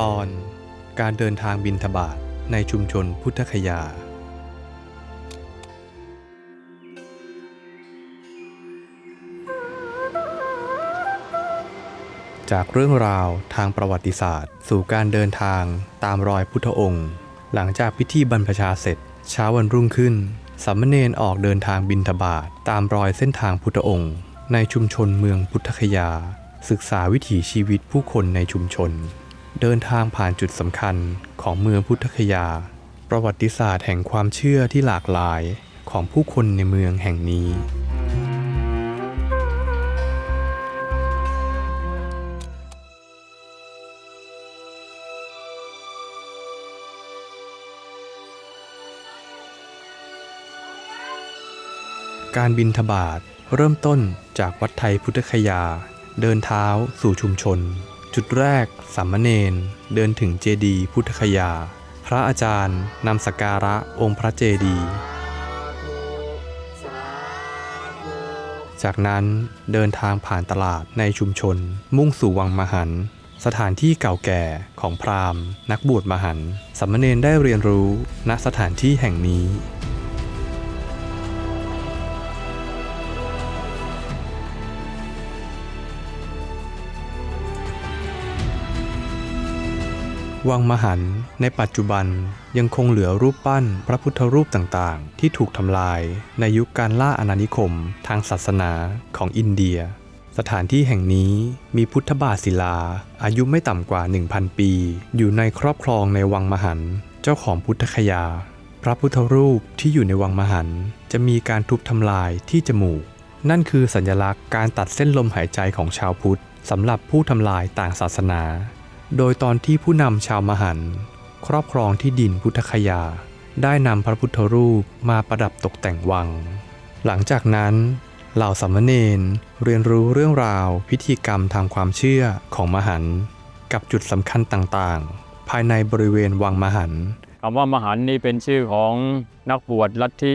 ตอนการเดินทางบินทบาทในชุมชนพุทธคยา จากเรื่องราวทางประวัติศาสตร์ สู่การเดินทางตามรอยพุทธองค์ หลังจากพิธีบรรพชาเสร็จ เช้าวันรุ่งขึ้นสามเณรออกเดินทางบินทบาทตามรอยเส้นทางพุทธองค์ ในชุมชนเมืองพุทธคยา ศึกษาวิถีชีวิตผู้คนในชุมชน เดินทางผ่านจุดสำคัญของเมืองพุทธคยา ประวัติศาสตร์แห่งความเชื่อที่หลากหลายของผู้คนในเมืองแห่งนี้ การบินทบาทเริ่มต้นจากวัดไทยพุทธคยา เดินเท้าสู่ชุมชน จุดแรกสามเณรเดินถึงเจดีย์พุทธคยา พระอาจารย์นำสกการะองค์พระเจดีย์จากนั้นเดินทางผ่านตลาดในชุมชน มุ่งสู่วังมหัน สถานที่เก่าแก่ของพราหมณ์ นักบวชมหันสามเณรได้เรียนรู้ณสถานที่แห่งนี้ วังมหันในปัจจุบันยังคงเหลือรูปปั้นพระพุทธรูปต่างๆ ที่ถูกทำลายในยุคการล่าอาณานิคมทางศาสนาของอินเดีย สถานที่แห่งนี้มีพุทธบาทศิลา อายุไม่ต่ำกว่า 1,000 ปี อยู่ในครอบครองในวังมหันเจ้าของพุทธคยา พระพุทธรูปที่อยู่ในวังมหันจะมีการทุบทำลายที่จมูก นั่นคือสัญลักษณ์การตัดเส้นลมหายใจของชาวพุทธสำหรับผู้ทำลายต่างศาสนา โดยตอนที่ผู้นำชาวมหันต์ครอบครองที่ดินพุทธคยา ได้นำพระพุทธรูปมาประดับตกแต่งวัง หลังจากนั้นเหล่าสามเณรเรียนรู้เรื่องราวพิธีกรรมทางความเชื่อของมหันต์กับจุดสำคัญต่างๆ ภายในบริเวณวังมหันต์คำว่ามหันต์นี่เป็นชื่อของนักบวชลัทธิ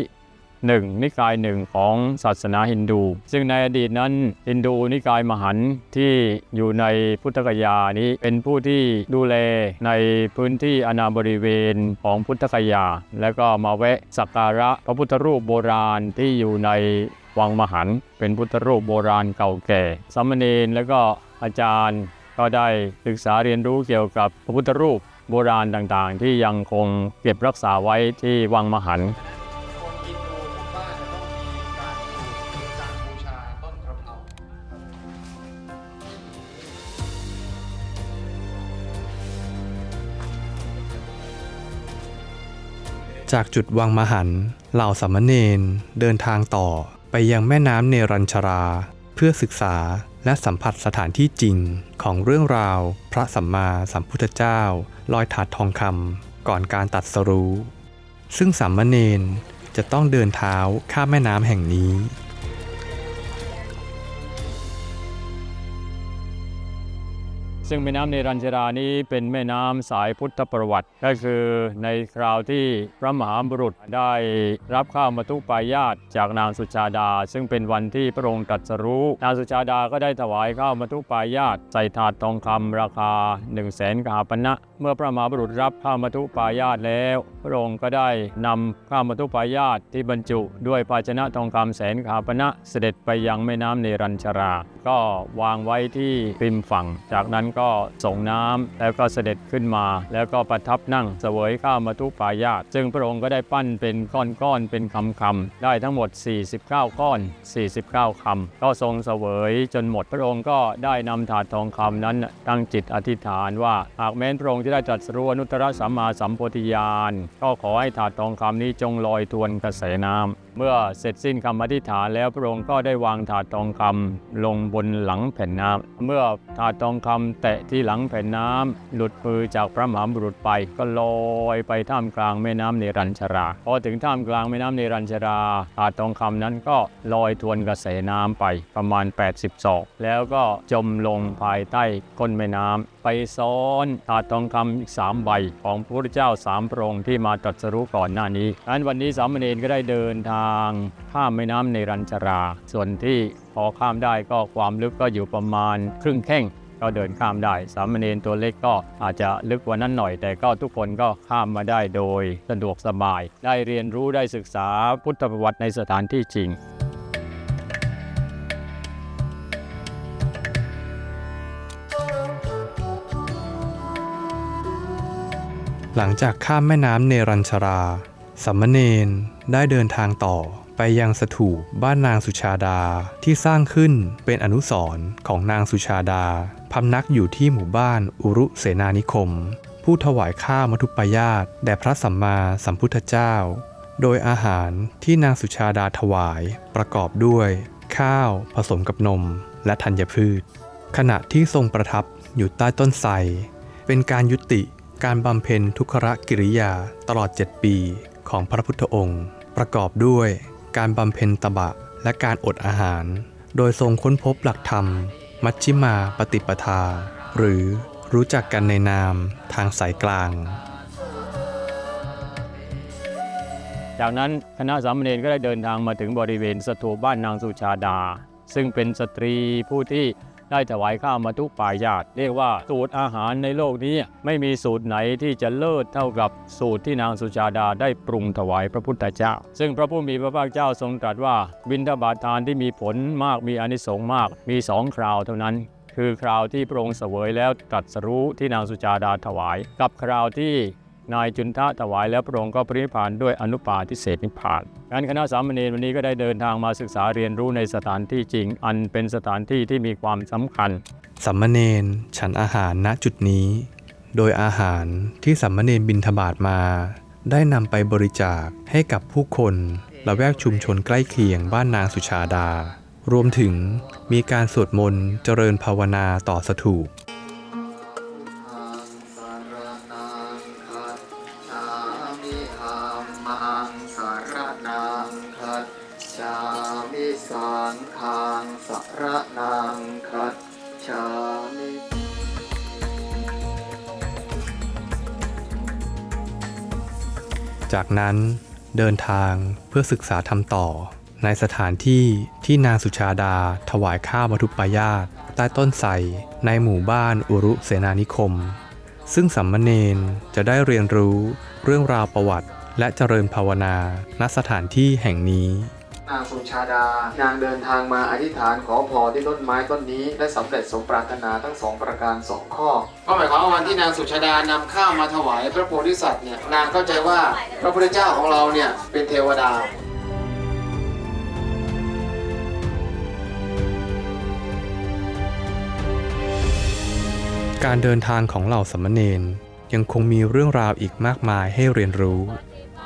หนึ่งนิกายหนึ่งของศาสนาฮินดู ซึ่งในอดีตนั้นฮินดูนิกายมหันต์ที่อยู่ในพุทธกยานี้เป็นผู้ที่ดูแลในพื้นที่อาณาบริเวณของพุทธกยา แล้วก็มาแวะสักการะพระพุทธรูปโบราณที่อยู่ในวังมหันต์เป็นพุทธรูปโบราณเก่าแก่สามเณรแล้วก็อาจารย์ก็ได้ศึกษาเรียนรู้เกี่ยวกับพระพุทธรูปโบราณต่างๆ ที่ยังคงเก็บรักษาไว้ที่วังมหันต์ จากจุดวังมหันต์เหล่าสามเณรเดินทางต่อไปยังแม่น้ำเนรัญชรา เพื่อศึกษาและสัมผัสสถานที่จริงของเรื่องราว พระสัมมาสัมพุทธเจ้า ลอยถาดทองคำก่อนการตัดสรู้ ซึ่งสามเณรจะต้องเดินเท้าข้ามแม่น้ำแห่งนี้ ซึ่งแม่น้ำเนรัญชรานี้เป็นแม่น้ำสายพุทธประวัติ ก็คือในคราวที่พระมหาบุรุษได้รับข้าวมาตุปายาตจากนางสุชาดา ซึ่งเป็นวันที่พระองค์ตรัสรู้ นางสุชาดาก็ได้ถวายข้าวมาตุปายาตใส่ถาดทองคำราคา1นึ่งแสนกาปณะเมื่อพระมหาบุรุษรับข้าวมาตุปายาตแล้ว พระองค์ก็ได้นำข้าวมาตุปายาตที่บรรจุด้วยภาชนะทองคำแสนกาปณะเสด็จไปยังแม่น้ำเนรัญชรา ก็วางไว้ที่ริมฝั่งจากนั้นก็ส่งน้ำแล้วก็เสด็จขึ้นมา แล้วก็ประทับนั่งเสวยข้าวมาตุปายาตซึ่งพระองค์ก็ได้ปั้นเป็นก้อนๆเป็นคำๆได้ทั้งหมด 49 ก้อน 49คำก็ทรงเสวยจนหมดพระองค์ก็ได้นำถาดทองคำนั้นตั้งจิตอธิษฐานว่าหากแม้นพระองค์จะได้ตรัสรู้อนุตตรสัมมาสัมโพธิญาณก็ขอให้ถาดทองคำนี้จงลอยทวนกระแสน้ำเมื่อเสร็จสิ้นคำอธิษฐานแล้วพระองค์ก็ได้วางถาดทองคำลงบนหลังแผ่นน้ำเมื่อถาดทองคำแตะที่หลังแผ่นน้ำหลุดมือจากพระมหาบุรุษไป ก็ลอยไปท่ามกลางแม่น้ำเนรัญชราพอถึงท่ามกลางแม่น้ำเนรัญชราถาดทองคำนั้นก็ลอยทวนกระแสน้ำไปประมาณ 80ศอกแล้วก็จมลงภายใต้ก้นแม่น้ำไปซ้อนถาดทองคำอีกสามใบของพระพุทธเจ้าสามพระองค์ที่มาตรัสรู้ก่อนหน้านี้ดังนั้นวันนี้สามเณรก็ได้เดินทางข้ามแม่น้ำในรัญชรา ส่วนที่พอข้ามได้ก็ความลึกก็อยู่ประมาณครึ่งแข้งก็เดินข้ามได้ สามเณรตัวเล็กก็อาจจะลึกกว่านั้นหน่อย แต่ก็ทุกคนก็ข้ามมาได้โดยสะดวกสบาย ได้เรียนรู้ได้ศึกษาพุทธประวัติในสถานที่จริงหลังจากข้ามแม่น้ำเนรัญชรา สัมมเนน ได้เดินทางต่อไปยังสถูปบ้านนางสุชาดาที่สร้างขึ้นเป็นอนุสรณ์ของนางสุชาดา พำนักอยู่ที่หมู่บ้านอุรุเสนานิคม ผู้ถวายข้าวมัทุปยาตแด่พระสัมมาสัมพุทธเจ้า โดยอาหารที่นางสุชาดาถวายประกอบด้วย ข้าวผสมกับนมและธัญพืช ขณะที่ทรงประทับอยู่ใต้ต้นไทรเป็นการยุติการบำเพ็ญทุกขกิริยาตลอด 7 ปีของพระพุทธองค์ ประกอบด้วย การบำเพ็ญตบะและการอดอาหาร โดยทรงค้นพบหลักธรรม มัชชิมาปฏิปทา หรือรู้จักกันในนามทางสายกลาง จากนั้นคณะสามเณรก็ได้เดินทางมาถึงบริเวณสถูปบ้านนางสุชาดา ซึ่งเป็นสตรีผู้ที่ ได้ถวายข้าวมาทุกปายาตเรียกว่าสูตรอาหารในโลกนี้ ไม่มีสูตรไหนที่จะเลิศเท่ากับสูตรที่นางสุชาดาได้ปรุงถวายพระพุทธเจ้า ซึ่งพระผู้มีพระภาคเจ้าทรงตรัสว่า บิณฑบาตทานที่มีผลมากมีอนิสงส์มาก มีสองคราวเท่านั้นคือคราวที่พระองค์เสวยแล้วตรัสรู้ที่นางสุชาดาถวาย กับคราวที่ นายจุนทะถวายแล้วพระองค์ก็ปรินิพานด้วยอนุปาทิเศษนิพานการคณะสามเณรวันนี้ก็ได้เดินทางมาศึกษาเรียนรู้ในสถานที่จริง อันเป็นสถานที่ที่มีความสำคัญสัมเนนฉันอาหารณจุดนี้ โดยอาหารที่สัมเนนบินทบาทมา ได้นำไปบริจาคให้กับผู้คนละแวกชุมชนใกล้เคียงบ้านนางสุชาดา รวมถึงมีการสวดมนต์เจริญภาวนาต่อสถูปังสารนังคัจฉามิสังฆังสารนังคัจฉามิจากนั้นเดินทางเพื่อศึกษาทำต่อ ในสถานที่ที่นางสุชาดาถวายข้าวมัทุปายาตใต้ต้นไทรในหมู่บ้านอุรุเสนานิคม ซึ่งสัมมเนนจะได้เรียนรู้เรื่องราวประวัติ และเจริญภาวนาณสถานที่แห่งนี้นางสุชาดา นางเดินทางมาอธิษฐานขอพรที่ต้นไม้ต้นนี้ได้สำเร็จสมปรารถนาทั้งสองประการสองข้อก็หมายความว่าวันที่นางสุชาดานำข้าวมาถวายพระโพธิสัตว์เนี่ยนางเข้าใจว่าพระพุทธเจ้าของเราเนี่ยเป็นเทวดาการเดินทางของเหล่าสามเณรยังคงมีเรื่องราวอีกมากมายให้เรียนรู้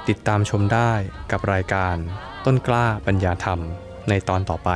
ติดตามชมได้กับรายการต้นกล้าปัญญาธรรมในตอนต่อไป